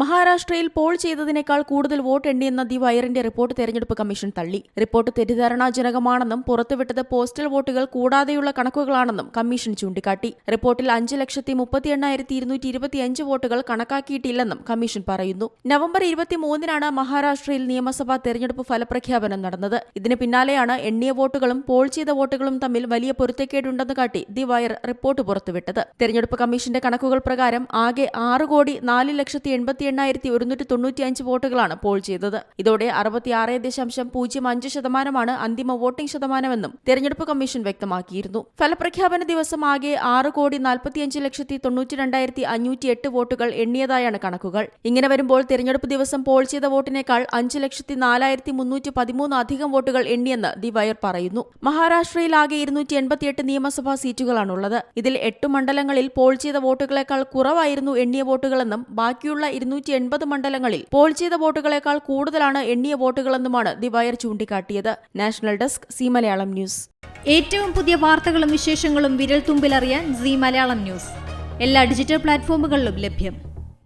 മഹാരാഷ്ട്രയിൽ പോൾ ചെയ്തതിനേക്കാൾ കൂടുതൽ വോട്ട് എണ്ണിയെന്ന ദി വയറിന്റെ റിപ്പോർട്ട് തെരഞ്ഞെടുപ്പ് കമ്മീഷൻ തള്ളി. റിപ്പോർട്ട് തെറ്റിദ്ധാരണാജനകമാണെന്നും പുറത്തുവിട്ടത് പോസ്റ്റൽ വോട്ടുകൾ കൂടാതെയുള്ള കണക്കുകളാണെന്നും കമ്മീഷൻ ചൂണ്ടിക്കാട്ടി. റിപ്പോർട്ടിൽ അഞ്ച് ലക്ഷത്തി മുപ്പത്തി എണ്ണായിരത്തി ഇരുന്നൂറ്റി ഇരുപത്തിയഞ്ച് വോട്ടുകൾ കണക്കാക്കിയിട്ടില്ലെന്നും കമ്മീഷൻ പറയുന്നു. നവംബർ ഇരുപത്തിമൂന്നിനാണ് മഹാരാഷ്ട്രയിൽ നിയമസഭാ തെരഞ്ഞെടുപ്പ് ഫലപ്രഖ്യാപനം നടന്നത്. ഇതിന് പിന്നാലെയാണ് എണ്ണിയ വോട്ടുകളും പോൾ ചെയ്ത വോട്ടുകളും തമ്മിൽ വലിയ പൊരുത്തക്കേടുണ്ടെന്ന് കാട്ടി ദി വയർ റിപ്പോർട്ട് പുറത്തുവിട്ടത്. തെരഞ്ഞെടുപ്പ് കമ്മീഷന്റെ കണക്കുകൾ പ്രകാരം ആകെ ആറ് കോടി നാല് ലക്ഷത്തി എൺപത്തി എണ്ണായിരത്തി ഒരുന്നൂറ്റി തൊണ്ണൂറ്റിയഞ്ച് വോട്ടുകളാണ് പോൾ ചെയ്തത്. ഇതോടെ അറുപത്തിയാറ് ദശാംശം പൂജ്യം അഞ്ച് ശതമാനമാണ് അന്തിമ വോട്ടിംഗ് ശതമാനമെന്നും തെരഞ്ഞെടുപ്പ് കമ്മീഷൻ വ്യക്തമാക്കിയിരുന്നു. ഫലപ്രഖ്യാപന ദിവസം ആകെ ആറ് കോടി നാൽപ്പത്തിയഞ്ച് ലക്ഷത്തി തൊണ്ണൂറ്റി രണ്ടായിരത്തി അഞ്ഞൂറ്റി എട്ട് വോട്ടുകൾ എണ്ണിയതായാണ് കണക്കുകൾ. ഇങ്ങനെ വരുമ്പോൾ തെരഞ്ഞെടുപ്പ് ദിവസം പോൾ ചെയ്ത വോട്ടിനേക്കാൾ അഞ്ച് ലക്ഷത്തി നാലായിരത്തി മുന്നൂറ്റി പതിമൂന്ന് അധികം വോട്ടുകൾ എണ്ണിയെന്ന് ദി വയർ പറയുന്നു. മഹാരാഷ്ട്രയിൽ ആകെ ഇരുന്നൂറ്റി എൺപത്തിയെട്ട് നിയമസഭാ സീറ്റുകളാണുള്ളത്. ഇതിൽ എട്ട് മണ്ഡലങ്ങളിൽ പോൾ ചെയ്ത വോട്ടുകളേക്കാൾ കുറവായിരുന്നു എണ്ണിയ വോട്ടുകളെന്നും ബാക്കിയുള്ള ഇരുന്നൂറ്റി എൺപത് മണ്ഡലങ്ങളിൽ പോൾ ചെയ്ത വോട്ടുകളേക്കാൾ കൂടുതലാണ് എണ്ണിയ വോട്ടുകളെന്നുമാണ് the wire ചൂണ്ടിക്കാട്ടിയത്. National desk C Malayalam news. ഏറ്റവും പുതിയ വാർത്തകളും വിശേഷങ്ങളും വിരൽ തുമ്പിലറിയാൻ സി മലയാളം ന്യൂസ്. എല്ലാ ഡിജിറ്റൽ പ്ലാറ്റ്ഫോമുകളിലും ലഭ്യം.